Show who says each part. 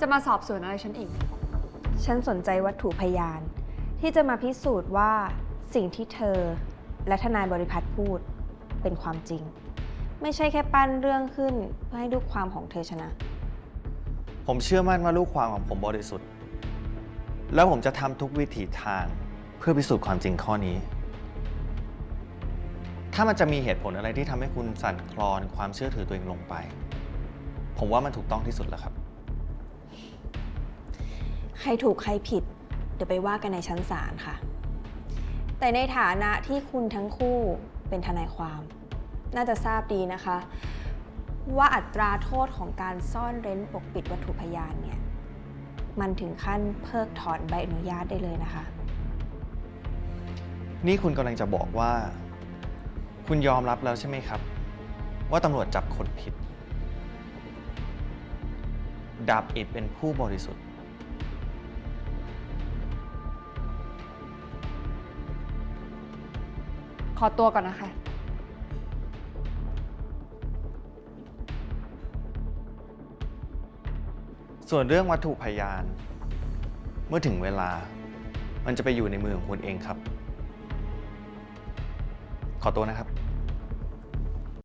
Speaker 1: จะมาสอบสวนอะไรฉันอีก
Speaker 2: ฉันสนใจวัตถุพยาน ที่จะมาพิสูจน์ว่าสิ่งที่เธอและทนายบริพัตรพูดเป็นความจริง ไม่ใช่แค่ปั้นเรื่องขึ้นเพื่อให้ลูกความของเธอชนะ
Speaker 3: ผมเชื่อมั่นว่าลูกความของผมบริสุทธิ์ แล้วผมจะทำทุกวิถีทางเพื่อพิสูจน์ความจริงข้อนี้ ถ้ามันจะมีเหตุผลอะไรที่ทำให้คุณสั่นคลอนความเชื่อถือตัวเองลงไป ผมว่ามันถูกต้องที่สุดแล้วครับ
Speaker 2: ใครถูกใครผิด เดี๋ยวไปว่ากันในชั้นศาลค่ะ แต่ในฐานะที่คุณทั้งคู่เป็นทนายความ น่าจะทราบดีนะคะ ว่าอัตราโทษของการซ่อนเร้นปกปิดวัตถุพยานเนี่ยมันถึงขั้นเพิกถอนใบอนุญาตได้เลยนะคะ
Speaker 3: นี่คุณกำลังจะบอกว่า คุณยอมรับแล้วใช่ไหมครับ ว่าตำรวจจับคนผิด ดาบอิดเป็นผู้บริสุทธิ์
Speaker 1: ขอตัวก่อนนะคะ
Speaker 3: ส่วนเรื่องวัตถุพยาน เมื่อถึงเวลา มันจะไปอยู่ในมือของคุณเองครับ ขอตัวนะครับ